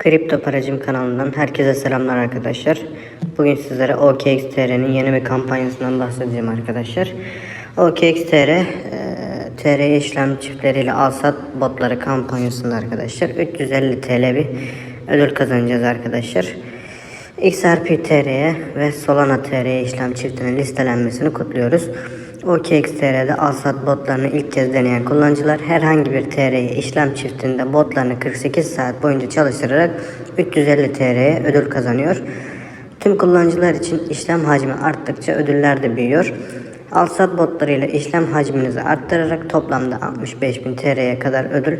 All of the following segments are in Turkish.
Kripto Paracım kanalından herkese selamlar arkadaşlar. Bugün sizlere OKXTR'nin yeni bir kampanyasından bahsedeceğim arkadaşlar. OKXTR, e, TR işlem çiftleriyle alsat botları kampanyasında arkadaşlar 350 TL bir ödül kazanacağız arkadaşlar. XRP TR'ye ve Solana TR'ye işlem çiftinin listelenmesini kutluyoruz. OKXTR'de alsat botlarını ilk kez deneyen kullanıcılar herhangi bir TR'ye işlem çiftinde botlarını 48 saat boyunca çalıştırarak 350 TR'ye ödül kazanıyor. Tüm kullanıcılar için işlem hacmi arttıkça ödüller de büyüyor. Alsat botlarıyla işlem hacminizi arttırarak toplamda 65.000 TL'ye kadar ödül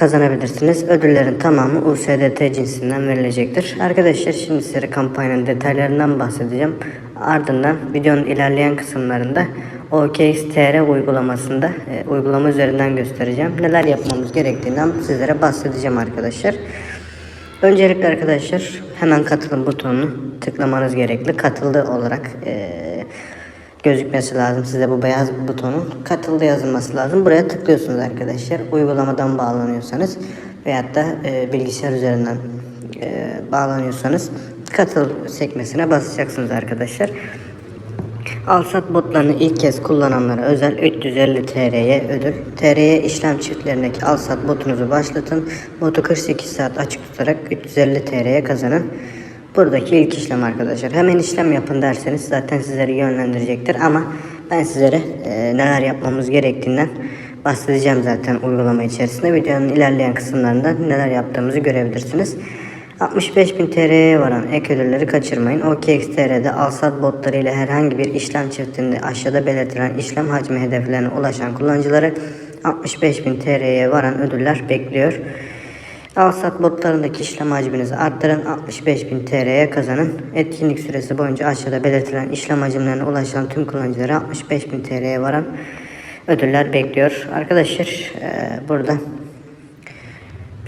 kazanabilirsiniz. Ödüllerin tamamı USDT cinsinden verilecektir. Arkadaşlar şimdi size kampanyanın detaylarından bahsedeceğim. Ardından videonun ilerleyen kısımlarında OKXTR uygulamasında e, uygulama üzerinden göstereceğim. Neler yapmamız gerektiğinden sizlere bahsedeceğim arkadaşlar. Öncelikle arkadaşlar hemen katılın butonunu tıklamanız gerekli. Katıldı olarak e, gözükmesi lazım size bu beyaz butonun. Katıldı yazılması lazım. Buraya tıklıyorsunuz arkadaşlar. Uygulamadan bağlanıyorsanız veyahut da e, bilgisayar üzerinden e, bağlanıyorsanız katıl sekmesine basacaksınız arkadaşlar. Alsat botlarını ilk kez kullananlara özel 350 TL'ye ödül. TR'ye işlem çiftlerindeki Alsat botunuzu başlatın. Botu 48 saat açık tutarak 350 TL'ye kazanın. Buradaki ilk işlem arkadaşlar. Hemen işlem yapın derseniz zaten sizleri yönlendirecektir ama ben sizlere e, neler yapmamız gerektiğinden bahsedeceğim zaten uygulama içerisinde. Videonun ilerleyen kısımlarında neler yaptığımızı görebilirsiniz. 65.000 TL'ye varan ek ödülleri kaçırmayın. OKXTR'de alsat botları ile herhangi bir işlem çiftinde aşağıda belirtilen işlem hacmi hedeflerine ulaşan kullanıcıları 65.000 TL'ye varan ödüller bekliyor. Alsat botlarındaki işlem hacminizi arttırın. 65.000 TL'ye kazanın. Etkinlik süresi boyunca aşağıda belirtilen işlem hacimlerine ulaşan tüm kullanıcılara 65.000 TL'ye varan ödüller bekliyor. Arkadaşlar e, burada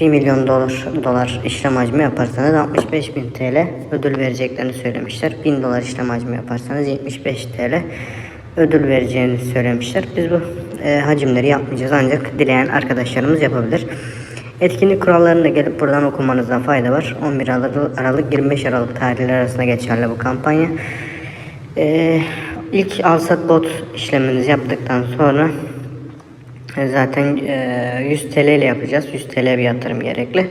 1 milyon dolar, dolar işlem hacmi yaparsanız 65 bin TL ödül vereceklerini söylemişler. 1000 dolar işlem hacmi yaparsanız 75 TL ödül vereceğini söylemişler. Biz bu e, hacimleri yapmayacağız ancak dileyen arkadaşlarımız yapabilir. Etkinlik kurallarını da gelip buradan okumanızda fayda var. 11 Aralık, Aralık 25 Aralık tarihleri arasında geçerli bu kampanya. E, ilk alsat bot işleminizi yaptıktan sonra e, Zaten e, 100 TL ile yapacağız. 100 TL bir yatırım gerekli.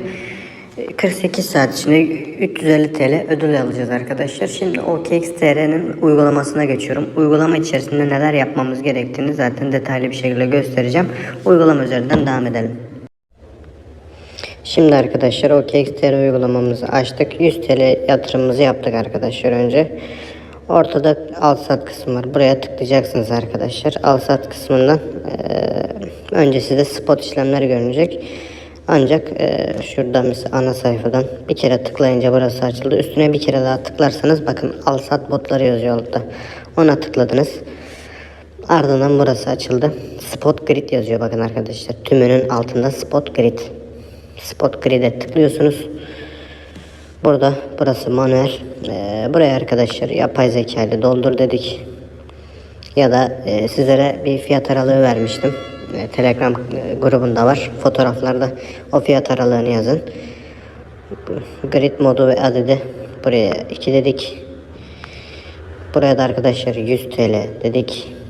E, 48 saat içinde 350 TL ödül alacağız arkadaşlar. Şimdi OKXTR'nin uygulamasına geçiyorum. Uygulama içerisinde neler yapmamız gerektiğini zaten detaylı bir şekilde göstereceğim. Uygulama üzerinden devam edelim. Şimdi arkadaşlar OKXTR uygulamamızı açtık. 100 TL yatırımımızı yaptık arkadaşlar önce. Ortada al sat kısmı var. Buraya tıklayacaksınız arkadaşlar. Al sat kısmından eee önce size spot işlemler görünecek. Ancak eee şurada mesela ana sayfadan bir kere tıklayınca burası açıldı. Üstüne bir kere daha tıklarsanız bakın al sat botları yazıyor orada. Ona tıkladınız. Ardından burası açıldı. Spot grid yazıyor bakın arkadaşlar. Tümünün altında spot grid. Spot grid'e tıklıyorsunuz. Burada burası manuel. Ee, buraya arkadaşlar yapay zeka ile doldur dedik. Ya da e, sizlere bir fiyat aralığı vermiştim. E, Telegram e, grubunda var. Fotoğraflarda o fiyat aralığını yazın. Grid modu ve adedi buraya 2 dedik. Buraya da arkadaşlar 100 TL dedik.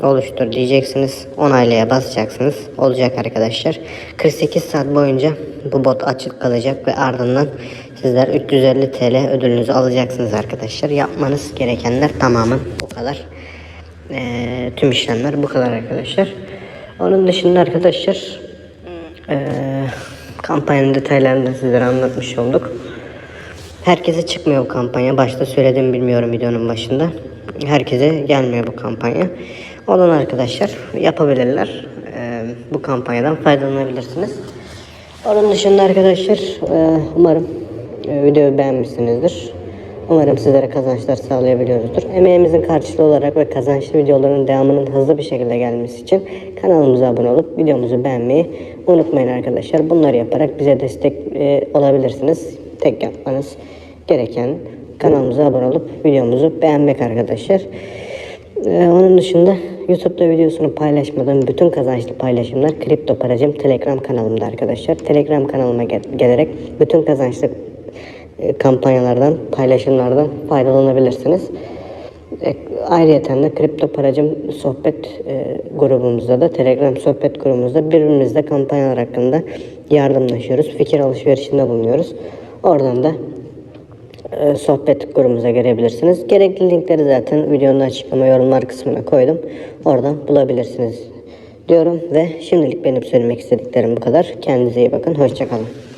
Oluştur diyeceksiniz. Onaylaya basacaksınız. Olacak arkadaşlar. 48 saat boyunca bu bot açık kalacak ve ardından sizler 350 TL ödülünüzü alacaksınız arkadaşlar. Yapmanız gerekenler tamamen bu kadar. Ee, tüm işlemler bu kadar arkadaşlar. Onun dışında arkadaşlar ee, kampanyanın detaylarını da sizlere anlatmış olduk. Herkese çıkmıyor bu kampanya. Başta söyledim bilmiyorum videonun başında. Herkese gelmiyor bu kampanya. Olan arkadaşlar yapabilirler. Ee, bu kampanyadan faydalanabilirsiniz. Onun dışında arkadaşlar e, umarım e, videoyu beğenmişsinizdir. Umarım sizlere kazançlar sağlayabiliyoruzdur. Emeğimizin karşılığı olarak ve kazançlı videoların devamının hızlı bir şekilde gelmesi için kanalımıza abone olup videomuzu beğenmeyi unutmayın arkadaşlar. Bunları yaparak bize destek e, olabilirsiniz. Tek yapmanız gereken kanalımıza abone olup videomuzu beğenmek arkadaşlar. Ee, onun dışında YouTube'da videosunu paylaşmadığım bütün kazançlı paylaşımlar Kripto Paracım Telegram kanalımda arkadaşlar. Telegram kanalıma gel- gelerek bütün kazançlı e, kampanyalardan, paylaşımlardan faydalanabilirsiniz. E, Ayrıca de Kripto Paracım sohbet e, grubumuzda da Telegram sohbet grubumuzda birbirimizle kampanyalar hakkında yardımlaşıyoruz. Fikir alışverişinde bulunuyoruz. Oradan da e, sohbet grubumuza gelebilirsiniz. Gerekli linkleri zaten videonun açıklama yorumlar kısmına koydum. Oradan bulabilirsiniz diyorum ve şimdilik benim söylemek istediklerim bu kadar. Kendinize iyi bakın. Hoşçakalın.